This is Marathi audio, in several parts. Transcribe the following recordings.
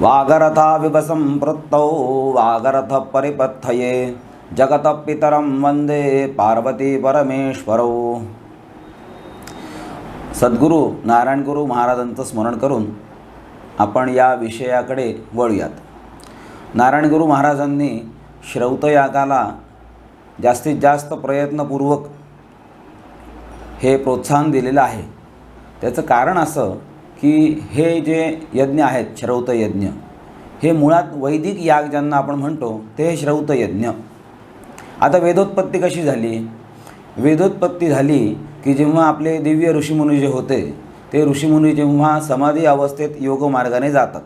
वागरथाविव संपृत्तौ वागरथ जगतपितरं वन्दे पार्वती परमेश्वरौ सद्गुरू नारायणगुरू महाराजांचं स्मरण करून आपण या विषयाकडे वळूयात. नारायणगुरू महाराजांनी श्रौतयागाला जास्तीत जास्त प्रयत्नपूर्वक हे प्रोत्साहन दिलेलं आहे. त्याचं कारण असं की हे जे यज्ञ आहेत श्रौत यज्ञ हे मुळात वैदिक याग ज्यांना आपण म्हणतो ते श्रौत यज्ञ. आता वेदोत्पत्ती कशी झाली? वेदोत्पत्ती झाली की जेव्हा आपले दिव्य ऋषीमुनी जे होते ते ऋषीमुनी जेव्हा समाधी अवस्थेत योगमार्गाने जातात.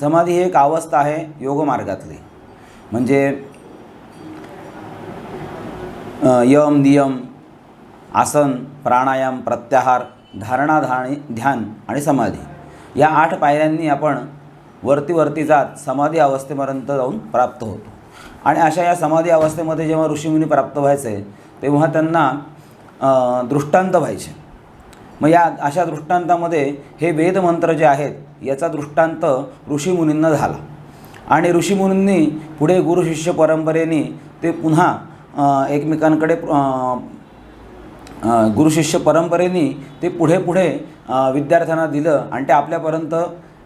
समाधी ही एक अवस्था आहे योगमार्गातली म्हणजे यम नियम आसन प्राणायाम प्रत्याहार धारणा धाणी ध्यान आणि समाधी. या आठ पायऱ्यांनी आपण वरती वरती जात समाधी अवस्थेपर्यंत जाऊन प्राप्त होतो. आणि अशा या समाधी अवस्थेमध्ये जेव्हा ऋषीमुनी प्राप्त व्हायचे तेव्हा त्यांना दृष्टांत व्हायचे. मग या अशा दृष्टांतामध्ये हे वेदमंत्र जे आहेत याचा दृष्टांत ऋषीमुनींना झाला. आणि ऋषीमुनींनी पुढे गुरुशिष्य परंपरेने ते पुन्हा एकमेकांकडे गुरुशिष्य परंपरेने ते पुढे पुढे विद्यार्थ्यांना दिलं आणि ते आपल्यापर्यंत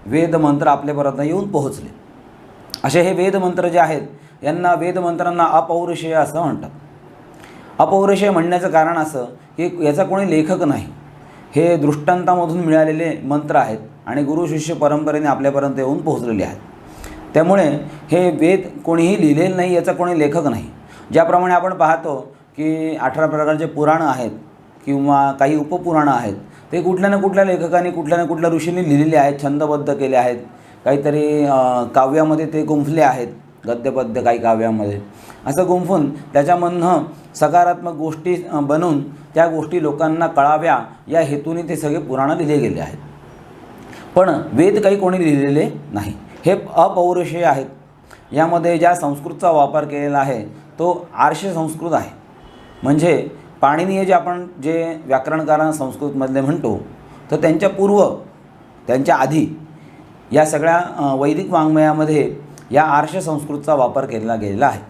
वेदमंत्र आपल्यापर्यंत येऊन पोहोचले. असे हे वेदमंत्र जे आहेत यांना वेदमंत्रांना अपौरुषेय असं म्हणतात. अपौरुषेय म्हणण्याचं कारण असं की याचा कोणी लेखक नाही. हे दृष्टांतामधून मिळालेले मंत्र आहेत आणि गुरुशिष्य परंपरेने आपल्यापर्यंत येऊन पोहोचलेले आहेत. त्यामुळे हे वेद कोणीही लिहिलेलं नाही याचा कोणी लेखक नाही. ज्याप्रमाणे आपण पाहतो की अठरा प्रकारचे पुराणं आहेत किंवा काही उपपुराणं आहेत ते कुठल्या ना कुठल्या लेखकाने कुठल्या ना कुठल्या ऋषींनी लिहिलेले आहेत छंदबद्ध केले आहेत. काहीतरी काव्यामध्ये ते गुंफले आहेत गद्यपद्य काही काव्यामध्ये. असं गुंफून त्याच्यामधनं सकारात्मक गोष्टी बनून त्या गोष्टी लोकांना कळाव्या या हेतूने ते सगळे पुराणं लिहिले गेले आहेत. पण वेद काही कोणी लिहिलेले नाही. हे अपौरुषीय आहेत. यामध्ये ज्या संस्कृतचा वापर केलेला आहे तो आर्ष संस्कृत आहे. म्हणजे पाणिनीय जे आपण जे व्याकरणकारांना संस्कृतमधले म्हणतो तर त्यांच्या पूर्व त्यांच्या आधी या सगळ्या वैदिक वाङ्मयामध्ये या आर्ष संस्कृतचा वापर केला गेलेला आहे.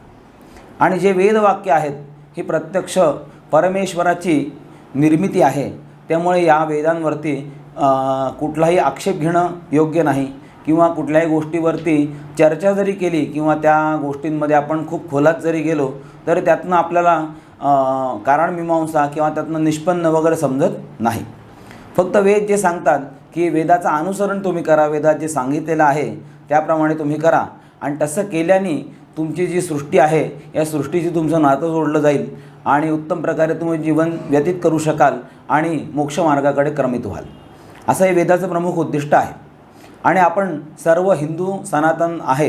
आणि जे वेदवाक्य आहेत ही प्रत्यक्ष परमेश्वराची निर्मिती आहे. त्यामुळे या वेदांवरती कुठलाही आक्षेप घेणं योग्य नाही किंवा कुठल्याही गोष्टीवरती चर्चा जरी केली किंवा त्या गोष्टींमध्ये आपण खूप खोलात जरी गेलो तरी त्यातनं आपल्याला कारणमीमांसा किंवा त्यातनं निष्पन्न वगैरे समजत नाही. फक्त वेद जे सांगतात की वेदाचं अनुसरण तुम्ही करा वेदात जे सांगितलेलं आहे त्याप्रमाणे तुम्ही करा. आणि तसं केल्याने तुमची जी सृष्टी आहे या सृष्टीची तुमचं नातं जोडलं जाईल आणि उत्तम प्रकारे तुम्ही जीवन व्यतीत करू शकाल आणि मोक्षमार्गाकडे क्रमित व्हाल. असं हे वेदाचं प्रमुख उद्दिष्ट आहे. आणि आपण सर्व हिंदू सनातन आहे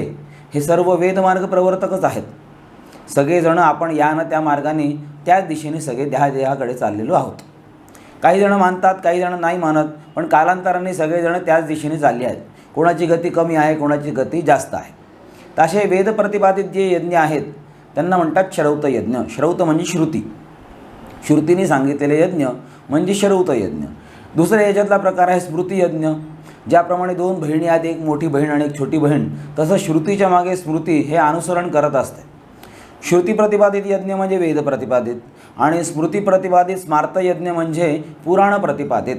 हे सर्व वेदमार्ग प्रवर्तकच आहेत. सगळेजणं आपण या ना त्या मार्गाने त्याच दिशेने सगळे देहादेहाकडे चाललेलो आहोत. काही जणं मानतात काही जणं नाही मानत पण कालांतराने सगळेजणं त्याच दिशेने चालले आहेत. कोणाची गती कमी आहे कोणाची गती जास्त आहे. तर असे वेद प्रतिपादित जे यज्ञ आहेत त्यांना म्हणतात श्रौत यज्ञ. श्रौत म्हणजे श्रुती. श्रुतीने सांगितलेले यज्ञ म्हणजे श्रौत यज्ञ. दुसरा याच्यातला प्रकार आहे स्मृती यज्ञ. ज्याप्रमाणे दोन बहिणी आहेत एक मोठी बहीण आणि एक छोटी बहीण. तसं श्रुतीच्या मागे स्मृती हे अनुसरण करत असते. श्रुती प्रतिपादित यज्ञ म्हणजे वेद प्रतिपादित आणि स्मृती प्रतिपादित स्मार्त यज्ञ म्हणजे पुराण प्रतिपादित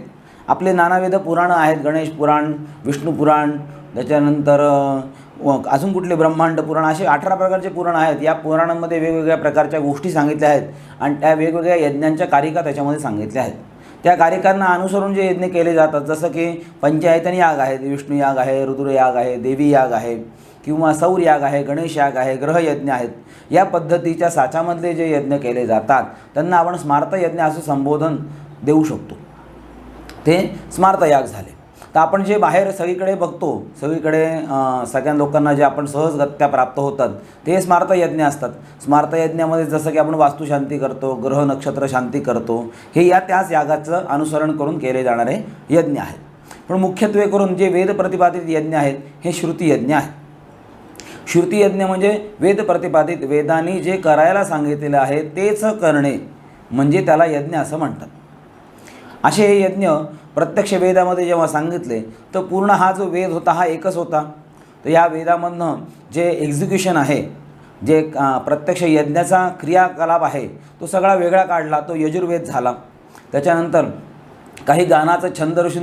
आपले नानाविध पुराणं आहेत गणेश पुराण विष्णू पुराण त्याच्यानंतर व अजून कुठले ब्रह्मांड पुराण असे अठरा प्रकारचे पुराण आहेत. या पुराणांमध्ये वेगवेगळ्या प्रकारच्या गोष्टी सांगितल्या आहेत आणि त्या वेगवेगळ्या यज्ञांच्या कारिका त्याच्यामध्ये सांगितल्या आहेत. त्या कारिकांना अनुसरून जे यज्ञ केले जातात जसं की पंचायतन याग आहे विष्णू याग आहे रुद्रयाग आहे देवी याग आहे किंवा सौर्याग आहे गणेशयाग आहे ग्रहयज्ञ आहेत या पद्धतीच्या साच्यामधले जे यज्ञ केले जातात त्यांना आपण स्मार्तयज्ञ असं संबोधन देऊ शकतो. ते स्मार्त याग झाले. तर आपण जे बाहेर सगळीकडे बघतो सगळीकडे सगळ्या लोकांना जे आपण सहजगत्या प्राप्त होतात ते स्मार्त यज्ञ असतात. स्मार्त यज्ञामध्ये जसं की आपण वास्तुशांती करतो ग्रह नक्षत्र शांती करतो हे या त्याच यागाचं अनुसरण करून केले जाणारे यज्ञ आहेत. पण मुख्यत्वे करून जे वेद प्रतिपादित यज्ञ आहेत हे श्रुती यज्ञ आहेत. श्रुती यज्ञ म्हणजे वेद प्रतिपादित वेदांनी जे करायला सांगितलेलं आहे तेच करणे म्हणजे त्याला यज्ञ असं म्हणतात. असे हे यज्ञ प्रत्यक्ष वेदामध्ये जेव्हा सांगितले तर पूर्ण हा जो वेद होता हा एकच होता. तर या वेदामधनं जे एक्झिक्युशन आहे जे प्रत्यक्ष यज्ञाचा क्रियाकलाप आहे तो सगळा वेगळा काढला तो यजुर्वेद झाला. त्याच्यानंतर काही गानाचं छंद ऋषी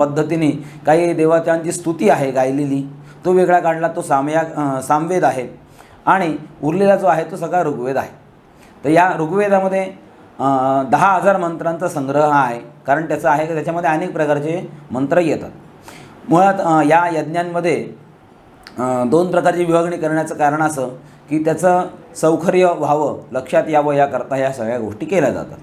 पद्धतीने काही देवतांची स्तुती आहे गायलेली. तो वेगळा काढला तो सामया सामवेद आहे. आणि उरलेला जो आहे तो सगळा ऋग्वेद आहे. तर या ऋग्वेदामध्ये दहा हजार मंत्रांचा संग्रह आहे. कारण त्याचं आहे की त्याच्यामध्ये अनेक प्रकारचे मंत्र येतात. मुळात या यज्ञांमध्ये दोन प्रकारची विभागणी करण्याचं कारण असं की त्याचं सौकर्य व्हावं लक्षात यावं याकरता ह्या सगळ्या गोष्टी केल्या जातात.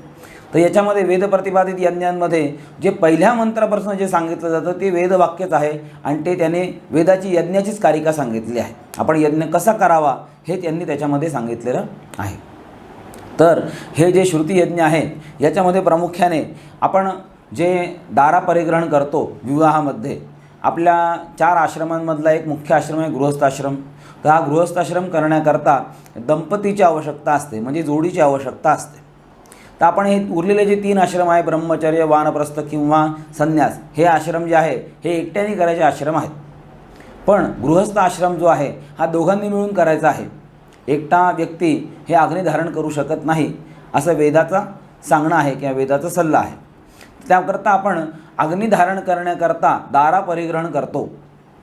तर याच्यामध्ये वेदप्रतिपादित यज्ञांमध्ये जे पहिल्या मंत्रापासून जे सांगितलं जातं ते वेदवाक्यच आहे. आणि ते त्याने वेदाची यज्ञाचीच कारिका सांगितली आहे. आपण यज्ञ कसा करावा हे त्यांनी त्याच्यामध्ये सांगितलेलं आहे. तर हे जे श्रुती यज्ञ आहेत याच्यामध्ये प्रामुख्याने आपण जे दारा परिग्रहण करतो विवाहामध्ये आपल्या चार आश्रमांमधला एक मुख्य आश्रम आहे गृहस्थाश्रम. तर हा गृहस्थाश्रम करण्याकरता दंपतीची आवश्यकता असते म्हणजे जोडीची आवश्यकता असते. तर आपण हे उरलेले जे तीन आश्रम आहे ब्रह्मचर्य वानप्रस्थ किंवा संन्यास हे आश्रम जे आहे हे एकट्याने करायचे आश्रम आहेत. पण गृहस्थ आश्रम जो आहे हा दोघांनी मिळून करायचा आहे. एकटा व्यक्ती हे अग्नी धारण करू शकत नाही असं वेदाचा सांगणं आहे किंवा वेदाचा सल्ला आहे. त्याकरता आपण अग्निधारण करण्याकरता दारा परिग्रहण करतो.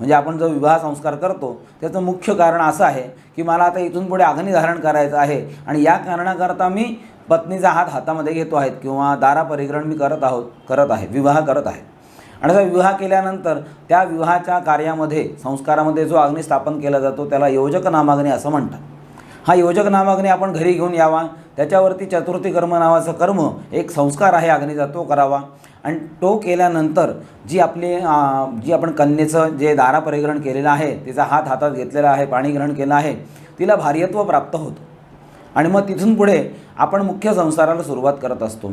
म्हणजे आपण जो विवाह संस्कार करतो त्याचं मुख्य कारण असं आहे की मला आता इथून पुढे अग्निधारण करायचं आहे आणि या कारणाकरता मी पत्नीचा हात हातामध्ये घेतो आहेत किंवा दारा परिग्रहण मी करत आहोत करत आहे विवाह करत आहे. आणि असा विवाह केल्यानंतर त्या विवाहाच्या कार्यामध्ये संस्कारामध्ये जो अग्नी स्थापन केला जातो त्याला योजक नामाग्नी असं म्हणतात. हा योजक नामाग्नी आपण घरी घेऊन यावा. त्याच्यावरती चतुर्थी कर्म नावाचं कर्म एक संस्कार आहे अग्नीचा तो करावा. आणि तो केल्यानंतर जी आपली जी आपण कन्येचं जे दारा परिग्रहण केलेलं आहे तिचा हात हातात घेतलेला आहे पाणी ग्रहण केलं आहे तिला भार्यत्व प्राप्त होतं. आणि मग तिथून पुढे आपण मुख्य संसाराला सुरुवात करत असतो.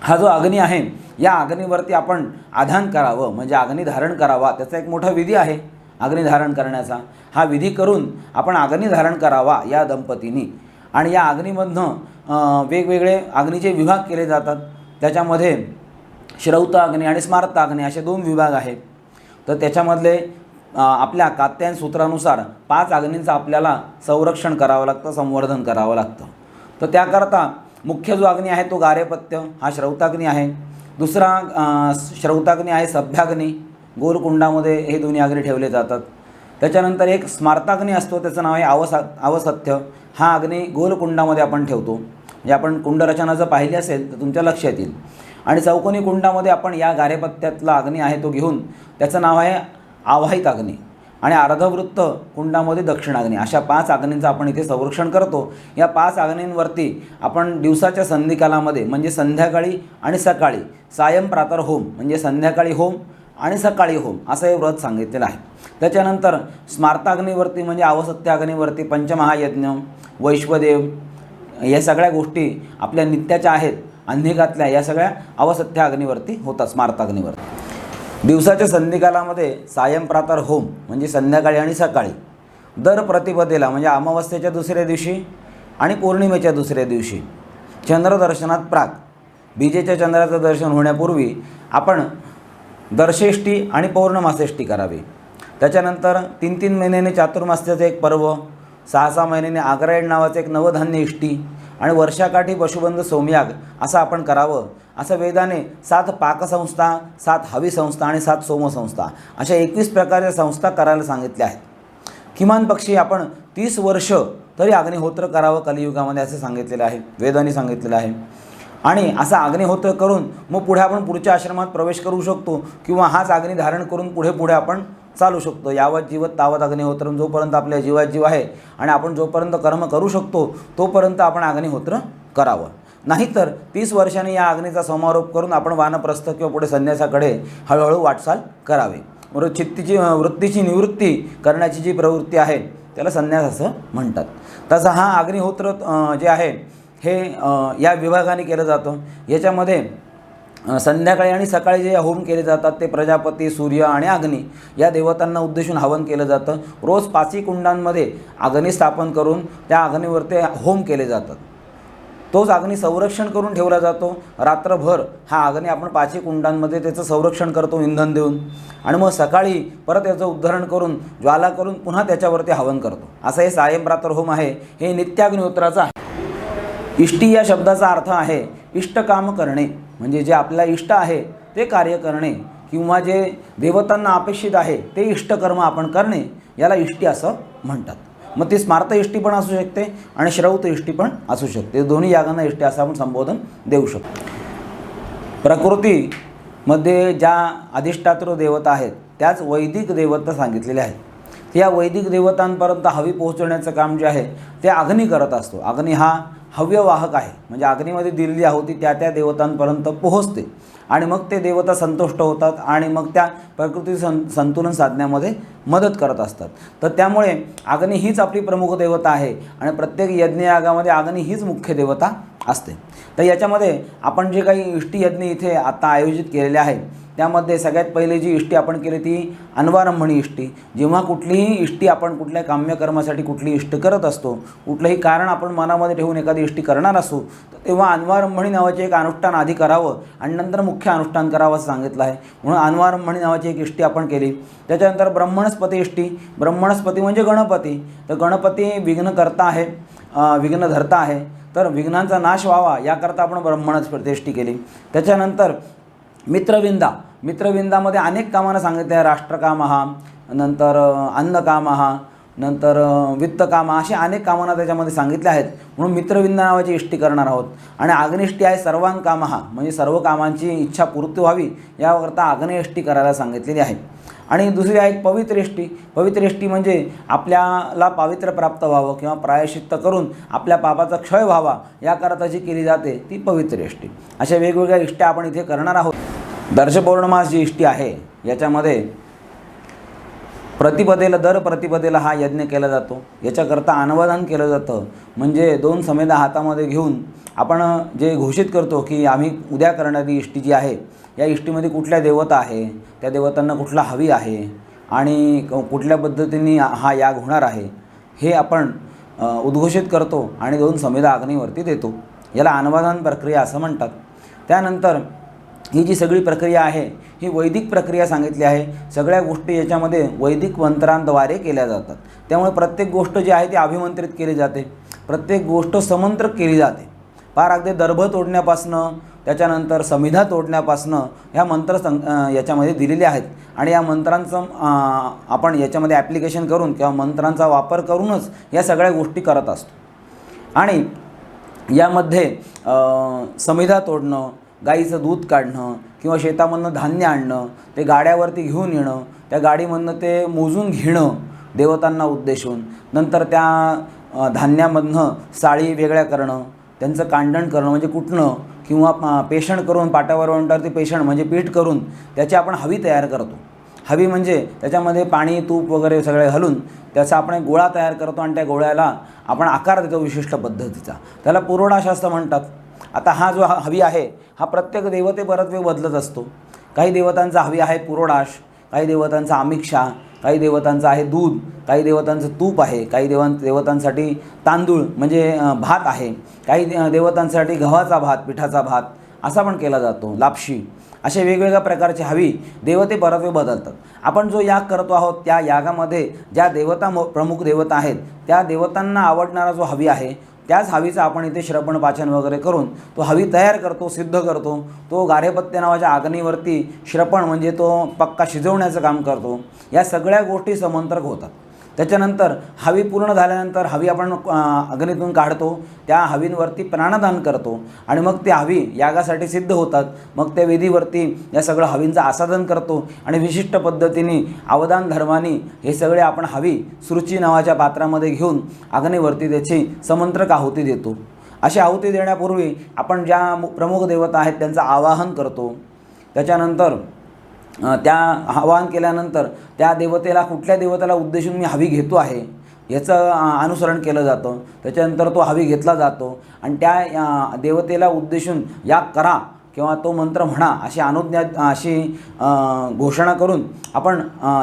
हा जो अग्नी आहे या अग्नीवरती आपण आधान करावं म्हणजे अग्नी धारण करावा त्याचा एक मोठा विधी आहे अग्नी धारण करण्याचा. हा विधी करून आपण अग्नी धारण करावा या दंपतींनी. आणि या अग्नीमधनं वेगवेगळे अग्नीचे विभाग केले जातात. त्याच्यामध्ये श्रौत अग्नी आणि स्मार्त अग्नी असे दोन विभाग आहेत. तर त्याच्यामधले आपल्या कात्यायन सूत्रानुसार पाच अग्नींचं आपल्याला संरक्षण करावं लागतं संवर्धन करावं लागतं. तर त्याकरता मुख्य जो अग्नी आहे तो गारेपत्य हा श्रौताग्नी आहे. दुसरा श्रौताग्नी आहे सभ्याग्नी. गोलकुंडामध्ये हे दोन्ही अग्नी ठेवले जातात. त्याच्यानंतर एक स्मार्ताग्नी असतो त्याचं नाव आहे आवसा आवसत्य हा अग्नी गोलकुंडामध्ये आपण ठेवतो. म्हणजे आपण कुंडरचना जर पाहिली असेल तर तुमच्या लक्षात येईल. आणि चौकोनी कुंडामध्ये आपण या गारेपत्त्यातला अग्नी आहे तो घेऊन त्याचं नाव आहे आवाहित अग्नी आणि अर्धवृत्त कुंडामध्ये दक्षिणाग्नी अशा पाच अग्नींचं आपण इथे संरक्षण करतो. या पाच अग्नींवरती आपण दिवसाच्या संधिकालामध्ये म्हणजे संध्याकाळी आणि सकाळी सायं प्रातर होम म्हणजे संध्याकाळी होम आणि सकाळी होम असं हे व्रत सांगितलेलं आहे. त्याच्यानंतर स्मार्ताग्नीवरती म्हणजे आवसत्याग्नीवरती पंचमहायज्ञ वैश्वदेव या सगळ्या गोष्टी आपल्या नित्याच्या आहेत. अंधिकातल्या या सगळ्या अवसत्याग्नीवरती होतात स्मार्ताग्नीवरती. दिवसाच्या संधिकालामध्ये सायंप्रातार होम म्हणजे संध्याकाळी आणि सकाळी. दर प्रतिपदेला म्हणजे अमावस्येच्या दुसऱ्या दिवशी आणि पौर्णिमेच्या दुसऱ्या दिवशी चंद्रदर्शनात प्राग. बीजेच्या चंद्राचं दर्शन होण्यापूर्वी आपण दर्शेष्टी आणि पौर्णमासेष्टी करावी. त्याच्यानंतर तीन तीन महिन्याने चातुर्मास्याचं एक पर्व सहा सहा महिन्याने आग्रायण नावाचं एक नवधान्य इष्टी आणि वर्षाकाठी पशुबंध सोमयाग असं आपण करावं असं वेदाने सात पाकसंस्था सात हवी संस्था आणि सात सोमसंस्था अशा एकवीस प्रकारच्या संस्था करायला सांगितल्या आहेत. किमान पक्षी आपण तीस वर्ष तरी अग्निहोत्र करावं कलियुगामध्ये असं सांगितलेलं आहे वेदाने सांगितलेलं आहे. आणि असा अग्निहोत्र करून मग पुढे आपण पुढच्या आश्रमात प्रवेश करू शकतो किंवा हाच अग्नी धारण करून पुढे पुढे आपण चालू शकतो. यावत जीवत तावत अग्निहोत्र जोपर्यंत आपल्या जीवात जीव आहे आणि आपण जोपर्यंत कर्म करू शकतो तोपर्यंत आपण अग्निहोत्र करावं. नाहीतर तीस वर्षांनी या अग्नीचा समारोप करून आपण वानप्रस्थ किंवा पुढे संन्यासाकडे हळूहळू वाटचाल करावी. चित्तीची वृत्तीची निवृत्ती करण्याची जी प्रवृत्ती आहे त्याला संन्यास असं म्हणतात. तसं हा अग्निहोत्र जे आहे हे या विभागाने केलं जातं. याच्यामध्ये संध्याकाळी आणि सकाळी जे होम केले जातात ते प्रजापती सूर्य आणि अग्नी या देवतांना उद्देशून हवन केलं जातं. रोज पाचही कुंडांमध्ये अग्नी स्थापन करून त्या अग्नीवर ते होम केले जातात. तोच अग्नी संरक्षण करून ठेवला जातो. रात्रभर हा अग्नी आपण पाचही कुंडांमध्ये त्याचं संरक्षण करतो इंधन देऊन. आणि मग सकाळी परत याचं उद्धरण करून ज्वाला करून पुन्हा त्याच्यावरती हवन करतो. असं हे सायं होम आहे. हे नित्याग्निहोत्राचं आहे. इष्टी या शब्दाचा अर्थ आहे इष्टकाम करणे. म्हणजे जे आपल्याला इष्ट आहे ते कार्य करणे. किंवा जे देवतांना अपेक्षित आहे ते इष्टकर्म आपण करणे. याला इष्टी असं म्हणतात. मग ती स्मार्त इष्टी पण असू शकते आणि श्रौत इष्टी पण असू शकते. दोन्ही यागांना इष्टी असं आपण संबोधन देऊ शकतो. प्रकृतीमध्ये ज्या अधिष्ठात्र देवता आहेत त्याच वैदिक देवता सांगितलेल्या आहेत. या वैदिक देवतांपर्यंत हवी पोहोचवण्याचं काम जे आहे ते अग्नी करत असतो. अग्नी हा हव्यवाहक आहे. म्हणजे अग्नीमध्ये दिलेली आहुती त्या त्या देवतांपर्यंत पोहोचते. आणि मग ते देवता संतुष्ट होतात आणि मग त्या प्रकृती सं संतुलन साधण्यामध्ये मदत करत असतात. तर त्यामुळे अग्नी हीच आपली प्रमुख देवता आहे आणि प्रत्येक यज्ञयागामध्ये अग्नी हीच मुख्य देवता असते. तर याच्यामध्ये आपण जे काही इष्टीयज्ञ इथे आता आयोजित केलेले आहे त्यामध्ये सगळ्यात पहिली जी इष्टी आपण केली ती अनवारंभणी इष्टी. जेव्हा कुठलीही इष्टी आपण कुठल्या काम्यकर्मासाठी कुठली इष्ट करत असतो कुठलंही कारण आपण मनामध्ये ठेवून एखादी इष्टी करणार असू तर तेव्हा अन्वारंभणी नावाचे एक अनुष्ठान आधी करावं आणि नंतर मुख्य अनुष्ठान करावं असं सांगितलं आहे. म्हणून अनुवारंभणी नावाची एक इष्टी आपण केली. त्याच्यानंतर ब्रह्मणस्पती इष्टी. ब्रह्मणस्पती म्हणजे गणपती. तर गणपती विघ्नकर्ता आहे विघ्नधर्ता आहे. तर विघ्नांचा नाश व्हावा याकरता आपण ब्रह्मणच प्रतिष्ठी केली. त्याच्यानंतर मित्रविंदा. मित्रविंदामध्ये अनेक कामानं सांगितले आहे. राष्ट्रकाम हा नंतर अन्नकाम हा नंतर वित्त कामं अशी अनेक कामांना त्याच्यामध्ये सांगितले आहेत. म्हणून मित्रविंद नावाची इष्टी करणार आहोत. आणि अग्निष्टी आहे सर्वांकाम. हा म्हणजे सर्व कामांची इच्छा पूर्ती व्हावी याकरता अग्निष्टी करायला सांगितलेली आहे. आणि दुसरी आहे पवित्र इष्टी पवित्र इष्टी म्हणजे आपल्याला पावित्र्य प्राप्त व्हावं किंवा प्रायश्चित्त करून आपल्या पापाचा क्षय व्हावा याकरता जी केली जाते ती पवित्र इष्टी अशा वेगवेगळ्या इष्ट्या आपण इथे करणार आहोत. दर्शपौर्णमास जी इष्टी आहे याच्यामध्ये प्रतिपदेला दर प्रतिपदेला हा यज्ञ केला जातो. याच्याकरता अनवधान केलं जातं. म्हणजे दोन समेदा हातामध्ये घेऊन आपण जे घोषित करतो की आम्ही उद्या करणारी इष्टी जी आहे या इष्टीमध्ये कुठल्या देवता आहे त्या देवतांना कुठला हवी आहे आणि क- कुठल्या पद्धतीने हा याग होणार आहे हे आपण उद्घोषित करतो आणि दोन समेदा अग्नीवरती देतो. याला अनुवादन प्रक्रिया असं म्हणतात. त्यानंतर ही जी सगळी प्रक्रिया आहे ही वैदिक प्रक्रिया सांगितली आहे सगळ्या गोष्टी याच्यामध्ये वैदिक मंत्रांद्वारे केल्या जातात. त्यामुळे प्रत्येक गोष्ट जी आहे ती अभिमंत्रित केली जाते. प्रत्येक गोष्ट समंत्र केली जाते. फार अगदी दर्भ तोडण्यापासनं त्याच्यानंतर समिधा तोडण्यापासनं ह्या मंत्र सं याच्यामध्ये दिलेले आहेत. आणि या मंत्रांचं आपण याच्यामध्ये ॲप्लिकेशन करून किंवा मंत्रांचा वापर करूनच या सगळ्या गोष्टी करत असतो. आणि यामध्ये समिधा तोडणं गाईचं दूध काढणं किंवा शेतामधनं धान्य आणणं ते गाड्यावरती घेऊन येणं त्या गाडीमधनं ते मोजून घेणं देवतांना उद्देशून. नंतर त्या धान्यामधनं साळी वेगळ्या करणं त्यांचं कांडण करणं म्हणजे कुटणं किंवा पेषण करून पाटावर ते पेषण म्हणजे पीठ करून त्याची आपण हवी तयार करतो. हवी म्हणजे त्याच्यामध्ये पाणी तूप वगैरे सगळे घालून त्याचा आपण एक गोळा तयार करतो आणि त्या गोळ्याला आपण आकार देतो विशिष्ट पद्धतीचा. त्याला पुरोडाश म्हणतात. आता हा जो हा हवी आहे हा प्रत्येक देवते परत वेळ बदलत असतो. काही देवतांचा हवी आहे पुरोडाश काही देवतांचा आमिक्षा काही देवतांचं आहे दूध काही देवतांचं तूप आहे काही देवां देवतांसाठी तांदूळ म्हणजे भात आहे काही देवतांसाठी गव्हाचा भात पिठाचा भात असा पण केला जातो लापशी असे वेगवेगळ्या प्रकारचे हवी देवते परत्वे बदलतात. आपण जो याग करतो आहोत त्या यागामध्ये ज्या देवता म- प्रमुख देवता आहेत त्या देवतांना आवडणारा जो हवी आहे त्याच हवीचा आपण इथे श्रवण पाचन वगैरे करून तो हवी तयार करतो सिद्ध करतो. तो गारेपत्ते नावाच्या आग्नीवरती श्रपण म्हणजे तो पक्का शिजवण्याचं काम करतो. या सगळ्या गोष्टी समंत्रक होतात. त्याच्यानंतर हवी पूर्ण झाल्यानंतर हवी आपण अग्नीतून काढतो त्या हवींवरती प्राणदान करतो आणि मग ते हवी यागासाठी सिद्ध होतात. मग त्या विधीवरती या सगळं हवींचं आसादन करतो आणि विशिष्ट पद्धतीने अवदान धर्माने हे सगळे आपण हवी सुरुची नावाच्या पात्रामध्ये घेऊन अग्नीवरती त्याची समंत्रक आहुती देतो. अशी आहुती देण्यापूर्वी आपण ज्या मु- प्रमुख देवता आहेत त्यांचं आवाहन करतो. त्याच्यानंतर त्या आवाहन केल्यानंतर त्या देवतेला कुठल्या देवतेला उद्देशून मी हवी घेतो आहे याचं अनुसरण केलं जातं. त्याच्यानंतर तो हवी घेतला जातो. आणि त्या देवतेला उद्देशून या करा किंवा तो मंत्र म्हणा अशी अनुज्ञा अशी घोषणा करून आपण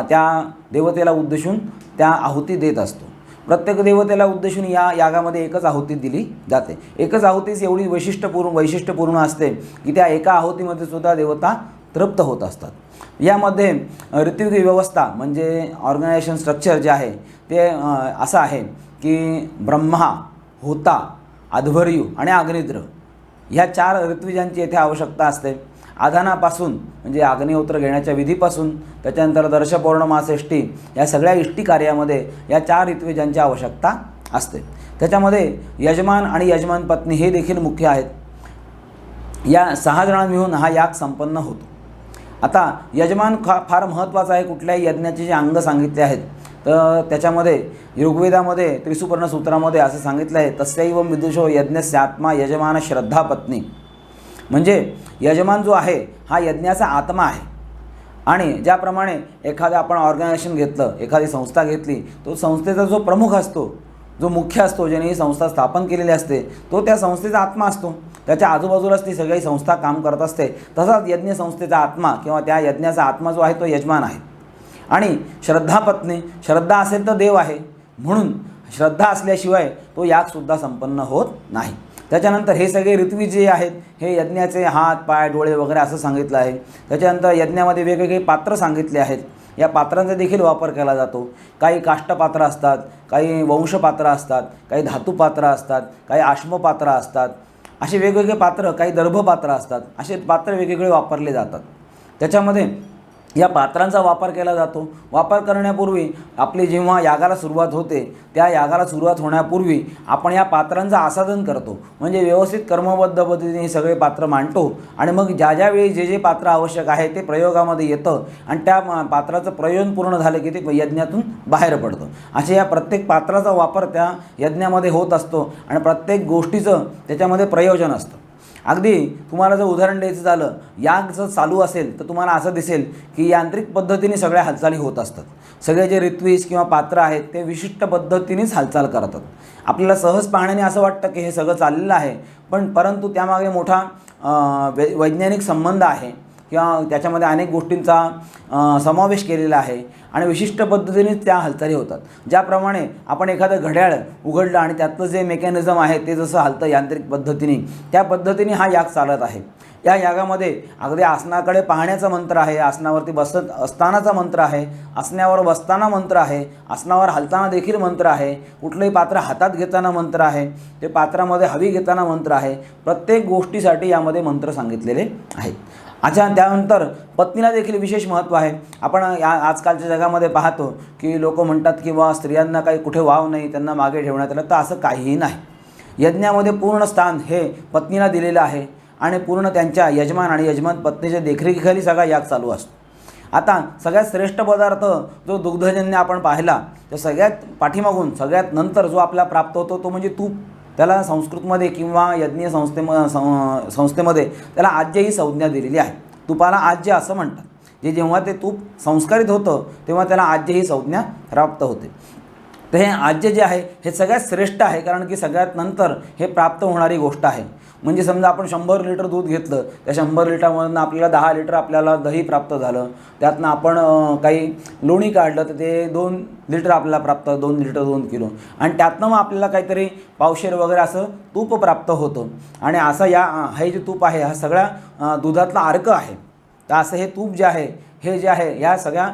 त्या देवतेला उद्देशून त्या आहुती देत असतो. प्रत्येक देवतेला उद्देशून या यागामध्ये एकच आहुती दिली जाते. एकच आहुतीच एवढी वैशिष्ट्यपूर्ण वैशिष्ट्यपूर्ण असते की त्या एका आहुतीमध्ये सुद्धा देवता तृप्त होत असतात. यामध्ये अ, व्यवस्था म्हणजे ऑर्गनायझेशन स्ट्रक्चर जे आहे ते असं आहे की ब्रह्मा होता अध्वर्यू आणि अग्निद्र ह्या चार ऋत्विजांची येथे आवश्यकता असते. आधानापासून म्हणजे अग्निहोत्र घेण्याच्या विधीपासून त्याच्यानंतर दर्शपौर्णमासेष्टी या सगळ्या इष्टी कार्यामध्ये या चार ऋत्विजांची आवश्यकता असते. त्याच्यामध्ये यजमान आणि यजमान पत्नी हे देखील मुख्य आहेत. या सहा जणां मिळून हा याग संपन्न होतो. आता यजमान खा फार महत्त्वाचा आहे कुठल्याही यज्ञाचे जे अंग सांगितले आहेत. तर त्याच्यामध्ये ऋग्वेदामध्ये त्रिसुपर्ण सूत्रामध्ये असं सांगितलं आहे तस्यैव विदुषो यज्ञस्य आत्मा यजमान श्रद्धा पत्नी. म्हणजे यजमान जो आहे हा यज्ञाचा आत्मा आहे. आणि ज्याप्रमाणे एखादं आपण ऑर्गनायझेशन घेतलं एखादी संस्था घेतली तो संस्थेचा जो प्रमुख असतो जो मुख्य असतो ज्याने ही संस्था स्थापन केलेली असते तो त्या संस्थेचा आत्मा असतो. त्याच्या आजूबाजूलाच ती सगळी संस्था काम करत असते. तसाच यज्ञ संस्थेचा आत्मा किंवा त्या यज्ञाचा आत्मा जो आहे तो यजमान आहे. आणि श्रद्धापत्नी श्रद्धा असेल तर देव आहे. म्हणून श्रद्धा असल्याशिवाय तो यागसुद्धा संपन्न होत नाही. त्याच्यानंतर हे सगळे ऋत्वी जे आहेत हे यज्ञाचे हात पाय डोळे वगैरे असं सांगितलं आहे. त्याच्यानंतर यज्ञामध्ये वेगवेगळे पात्र सांगितले आहेत. या पात्रांचा देखील वापर केला जातो. काही काष्टपात्र असतात काही वंशपात्र असतात काही धातुपात्र असतात काही आश्मपात्र असतात. असे वेगवेगळे पात्र काही दर्भपात्र असतात. असे पात्र वेगवेगळे वापरले जातात. त्याच्यामध्ये या पात्रांचा वापर केला जातो. वापर करण्यापूर्वी आपली जेव्हा यागाला सुरुवात होते त्या यागाला सुरुवात होण्यापूर्वी आपण या पात्रांचं आसादन करतो. म्हणजे व्यवस्थित कर्मबद्ध पद्धतीने हे सगळे पात्र मांडतो आणि मग ज्या ज्यावेळी जे जे पात्र आवश्यक आहे ते प्रयोगामध्ये येतं आणि त्या पात्राचं प्रयोजन पूर्ण झालं की ते यज्ञातून बाहेर पडतं. असे या प्रत्येक पात्राचा वापर त्या यज्ञामध्ये होत असतो आणि प्रत्येक गोष्टीचं त्याच्यामध्ये प्रयोजन असतं. अगदी तुम्हाला जर उदाहरण द्यायचं झालं याग जर चालू असेल तर तुम्हाला असं दिसेल की यांत्रिक पद्धतीने सगळ्या हालचाली होत असतात. सगळे जे ऋत्वीज किंवा पात्र आहेत ते विशिष्ट पद्धतीनेच हालचाल करतात. आपल्याला सहज पाहण्याने असं वाटतं की हे सगळं चाललेलं आहे पण परंतु त्यामागे मोठा वै वैज्ञानिक संबंध आहे किंवा त्याच्यामध्ये अनेक गोष्टींचा समावेश केलेला आहे. आणि विशिष्ट पद्धतीने त्या हालचाली होतात. ज्याप्रमाणे आपण एखादं घड्याळ उघडलं आणि त्यातलं जे मेकॅनिझम आहे ते जसं हालतं यांत्रिक पद्धतीने त्या पद्धतीने हा याग चालत आहे. या यागामध्ये अगदी आसनाकडे पाहण्याचा मंत्र आहे आसनावरती बसत असतानाचा मंत्र आहे आसनावर बसताना मंत्र आहे आसनावर हलताना देखील मंत्र आहे कुठलंही पात्र हातात घेताना मंत्र आहे ते पात्रामध्ये हवी घेताना मंत्र आहे प्रत्येक गोष्टीसाठी यामध्ये मंत्र सांगितलेले आहेत. अच्छा त्यानंतर पत्नीला देखील विशेष महत्त्व आहे. आपण या आजकालच्या जगामध्ये पाहतो की लोक म्हणतात की बा स्त्रियांना काही कुठे वाव नाही त्यांना मागे ठेवण्यात आलं. तर असं काहीही नाही. यज्ञामध्ये पूर्ण स्थान हे पत्नीला दिलेलं आहे आणि पूर्ण त्यांच्या यजमान आणि यजमान पत्नीच्या देखरेखीखाली सगळा याग चालू असतो. आता सगळ्यात श्रेष्ठ पदार्थ जो दुग्धजन्य आपण पाहिला तर सगळ्यात पाठीमागून सगळ्यात नंतर जो आपला प्राप्त होतो तो म्हणजे तूप. त्याला संस्कृतमध्ये किंवा यज्ञ संस्थेम सं संस्थेमध्ये त्याला आज्य ही संज्ञा दिलेली आहे. तुपाला आज्य असं म्हणतात. जे जेव्हा ते तूप संस्कारित होतं तेव्हा त्याला आज्य ही संज्ञा प्राप्त होते. तर हे आज्य जे आहे हे सगळ्यात श्रेष्ठ आहे कारण की सगळ्यात नंतर हे प्राप्त होणारी गोष्ट आहे. म्हणजे समजा आपण शंभर लिटर दूध घेतलं त्या शंभर लिटरमधून आपल्याला दहा लिटर आपल्याला दही प्राप्त झालं. त्यातनं आपण काही लोणी काढलं तर ते दोन लिटर आपल्याला प्राप्त दोन लिटर दोन किलो. आणि त्यातनं मग आपल्याला काहीतरी पावशेर वगैरे असं तूप प्राप्त होतं. आणि असं या हे जे तूप आहे हा सगळ्या दुधातला अर्क आहे. तर असं हे तूप जे आहे हे जे आहे या सगळ्या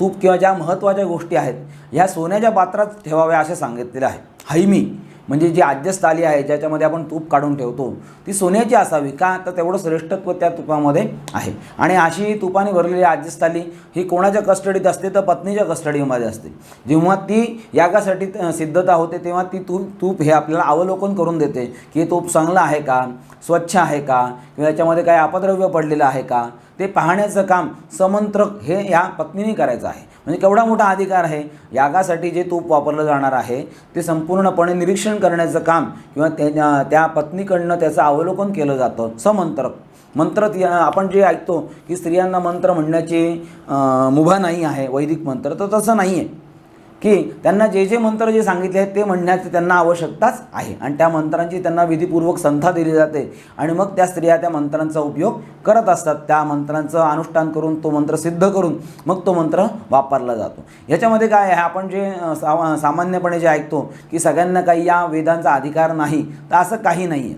तूप किंवा ज्या महत्त्वाच्या गोष्टी आहेत ह्या सोन्याच्या पात्रात ठेवाव्या असे सांगितलेलं आहे हैमी म्हणजे जी आद्यस्थाली आहे ज्याच्यामध्ये आपण तूप काढून ठेवतो ती सोन्याची असावी का? तर तेवढं श्रेष्ठत्व त्या तुपामध्ये आहे. आणि अशी तुपाने भरलेली आद्यस्थाली ही कोणाच्या कस्टडीत असते? तर पत्नीच्या कस्टडीमध्ये असते. जेव्हा ती यागासाठी सिद्धता होते तेव्हा ती तूप तूप हे आपल्याला अवलोकन करून देते की हे तूप चांगलं आहे का? स्वच्छ आहे का? किंवा याच्यामध्ये काही अपद्रव्य पडलेलं आहे का? ते पाहण्याचं काम समंत्रक हे या पत्नीने करायचं आहे. म्हणजे केवढा मोठा अधिकार आहे? यागासाठी जे तूप वापरलं जाणार आहे ते संपूर्णपणे निरीक्षण करण्याचं काम किंवा त्या त्या पत्नीकडनं त्याचं अवलोकन केलं जातं. समंत्रक. मंत्र ती- आपण जे ऐकतो की स्त्रियांना मंत्र म्हणण्याची मुभा नाही आहे वैदिक मंत्र तर तसं नाही आहे की त्यांना जे जे मंत्र जे सांगितले आहेत ते म्हणण्याची त्यांना आवश्यकताच आहे. आणि त्या मंत्रांची त्यांना विधीपूर्वक संथा दिली जाते. आणि मग त्या स्त्रिया त्या मंत्रांचा उपयोग करत असतात. त्या मंत्रांचं अनुष्ठान करून तो मंत्र सिद्ध करून मग तो मंत्र वापरला जातो. याच्यामध्ये काय आहे? आपण जे सामा सा सामान्यपणे जे ऐकतो की सगळ्यांना काही या वेदांचा अधिकार नाही तर असं काही नाही आहे.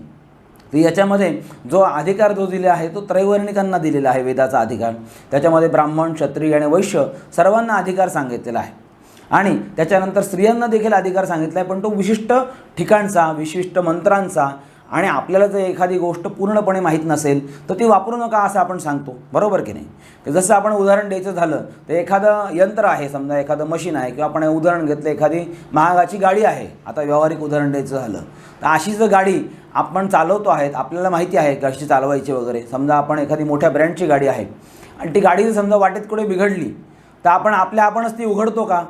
तर याच्यामध्ये जो अधिकार जो दिला आहे तो त्रैवर्णिकांना दिलेला आहे वेदाचा अधिकार. त्याच्यामध्ये ब्राह्मण क्षत्रिय आणि वैश्य सर्वांना अधिकार सांगितलेला आहे. आणि त्याच्यानंतर स्त्रियांना देखील अधिकार सांगितला आहे पण तो विशिष्ट ठिकाणचा विशिष्ट मंत्रांचा आणि आपल्याला जर एखादी गोष्ट पूर्णपणे माहीत नसेल तर ती वापरू नका असं आपण सांगतो. बरोबर की नाही? तर जसं आपण उदाहरण द्यायचं झालं तर एखादं यंत्र आहे समजा एखादं मशीन आहे किंवा आपण उदाहरण घेतलं एखादी महागाची गाडी आहे आता व्यावहारिक उदाहरण द्यायचं झालं तर अशी जर गाडी आपण चालवतो आहेत आपल्याला माहिती आहे कशी चालवायची वगैरे. समजा आपण एखादी मोठ्या ब्रँडची गाडी आहे आणि ती गाडी जर समजा वाटेत कुठे बिघडली तर आपण आपल्या आपणच ती उघडतो का?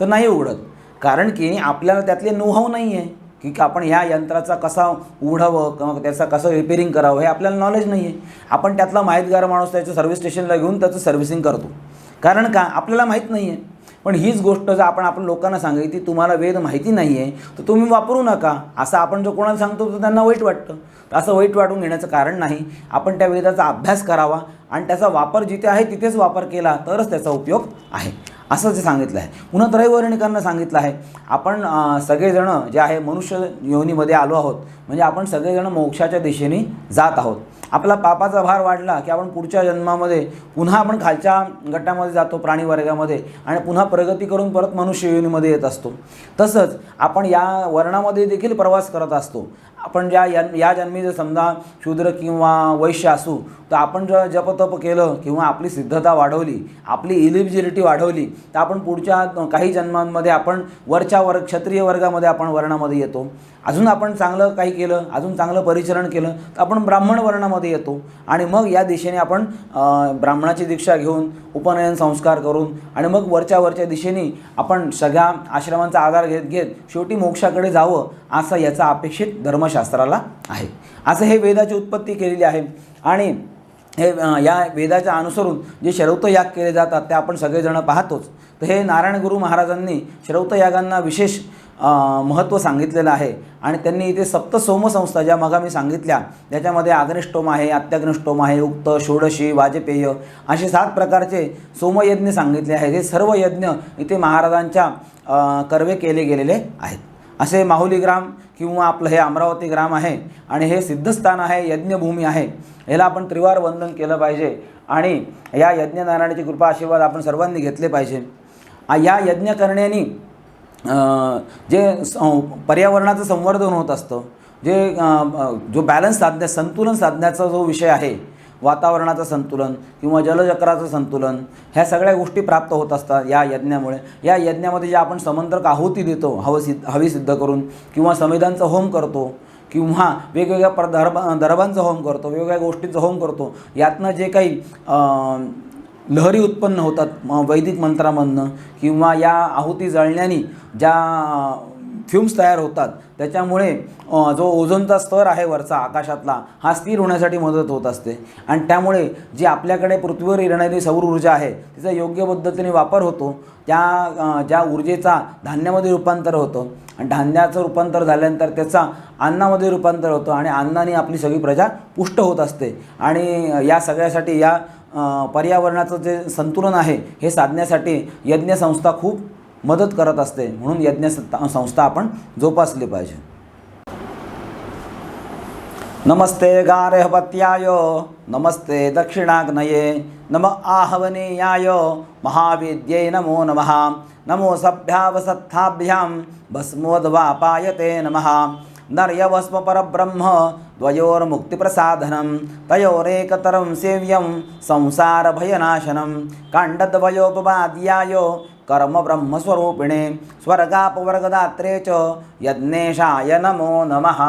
तर नाही उघडत. कारण की आपल्याला त्यातले नोहाव नाही आहे की आपण ह्या यंत्राचा कसा उघडावं किंवा त्याचा कसं रिपेरिंग करावं हे आपल्याला नॉलेज नाही आहे आपण त्यातला माहितगार माणूस त्याचं सर्व्हिस स्टेशनला घेऊन त्याचं सर्व्हिसिंग करतो. कारण का? आपल्याला माहीत नाही आहे पण हीच गोष्ट जर आपण आपण लोकांना सांगितली तुम्हाला वेद माहिती नाही आहे तर तुम्ही वापरू नका. असं आपण जर कोणाला सांगतो तर त्यांना वाईट वाटतं. तर असं वाईट वाटून घेण्याचं कारण नाही. आपण त्या वेदाचा अभ्यास करावा आणि त्याचा वापर जिथे आहे तिथेच वापर केला तरच त्याचा उपयोग आहे. असं जे सांगितलं आहे. पुन्हा त्रैवर्णिकांना सांगितलं आहे. आपण सगळेजणं जे आहे मनुष्य योनीमध्ये आलो आहोत. म्हणजे आपण सगळेजण मोक्षाच्या दिशेने जात आहोत. आपला पापाचा भार वाढला की आपण पुढच्या जन्मामध्ये पुन्हा आपण खालच्या गटामध्ये जातो प्राणी वर्गामध्ये आणि पुन्हा प्रगती करून परत मनुष्य योनीमध्ये येत असतो. तसंच आपण या वर्णामध्ये देखील प्रवास करत असतो. आपण ज्या या या जन्मी जर समजा शूद्र किंवा वैश्य असू तर आपण जर जपतप केलं किंवा आपली सिद्धता वाढवली आपली इलिजिबिलिटी वाढवली तर आपण पुढच्या काही जन्मांमध्ये आपण वरच्या वर्ग क्षत्रिय वर्गामध्ये आपण वर्णामध्ये येतो. अजून आपण चांगलं काही केलं अजून चांगलं परिचरण केलं तर आपण ब्राह्मण वर्णामध्ये येतो. आणि मग या दिशेने आपण ब्राह्मणाची दीक्षा घेऊन उपनयन संस्कार करून आणि मग वरच्या वरच्या दिशेने आपण सगळ्या आश्रमांचा आधार घेत घेत शेवटी मोक्षाकडे जावं असं याचा अपेक्षित शास्त्राला आहे. असं हे वेदाची उत्पत्ती केलेली आहे. आणि हे या वेदाच्या अनुसरून जे श्रौत याग केले जातात ते आपण सगळेजणं पाहतोच. तर हे नारायण गुरु महाराजांनी श्रौत यागांना विशेष महत्त्व सांगितलेलं आहे. आणि त्यांनी इथे सप्त सोमसंस्था ज्या मगा मी सांगितल्या त्याच्यामध्ये आग्नेष्टोम आहे अत्याग्निष्टोम आहे उक्त षोडशी वाजपेय असे सात प्रकारचे सोमयज्ञ सांगितले आहेत. हे सर्व यज्ञ इथे महाराजांच्या कर्वे केले गेलेले आहेत. असे माहुली ग्राम किंवा आपलं हे अमरावती ग्राम आहे आणि हे सिद्धस्थान आहे यज्ञभूमी आहे याला आपण त्रिवार वंदन केलं पाहिजे. आणि या यज्ञनारायणाची कृपा आशीर्वाद आपण सर्वांनी घेतले पाहिजे. या यज्ञ करण्याने जे स- पर्यावरणाचं संवर्धन होत असतं जे जो बॅलन्स साधण्या संतुलन साधण्याचा जो विषय आहे वातावरणाचं संतुलन किंवा जलचक्राचं संतुलन ह्या सगळ्या गोष्टी प्राप्त होत असतात या यज्ञामुळे. या यज्ञामध्ये जे आपण समंतरक आहुती देतो हवं सिद्ध हवी सिद्ध करून किंवा संविधानचा होम करतो किंवा वेगवेगळ्या प्र दरबा दरबांचा होम करतो वेगवेगळ्या गोष्टींचं होम करतो यातनं जे काही लहरी उत्पन्न होतात वैदिक मंत्रामधनं किंवा या आहुती जळण्याने ज्या फ्युम्स तयार होतात. त्याच्यामुळे जो ओझोनचा स्तर आहे वरचा आकाशातला हा स्थिर होण्यासाठी मदत होत असते. आणि त्यामुळे जी आपल्याकडे पृथ्वीवर येणारी सौर ऊर्जा आहे तिचा योग्य पद्धतीने वापर होतो. त्या ज्या ऊर्जेचा धान्यामध्ये रूपांतर होतं. आणि धान्याचं रूपांतर झाल्यानंतर त्याचा अन्नामध्ये रूपांतर होतं आणि अन्नाने आपली सगळी प्रजा पुष्ट होत असते. आणि या सगळ्यासाठी या पर्यावरणाचं जे संतुलन आहे हे साधण्यासाठी यज्ञसंस्था खूप मदत करत असते म्हणून यज्ञ संस्था आपण जोपासली पाहिजे. नमस्ते गारेहपत्याय नमस्ते दक्षिणाग्नये नम आहवनीयाय महाविद्ये नमो नमः नमो सभ्यावसत्थाभ्यां भस्मोद्वापायते नमः। नर्यवस्म परब्रह्म द्वयोर्मुक्तिप्रसाधनं तयोरेकतरं सेव्यं संसारभयनाशनं काण्डद्वयोपवाद्याय कर्मब्रह्मस्वरूपिणे स्वर्गापवर्गदात्रे च यज्ञेशाय नमो नमः।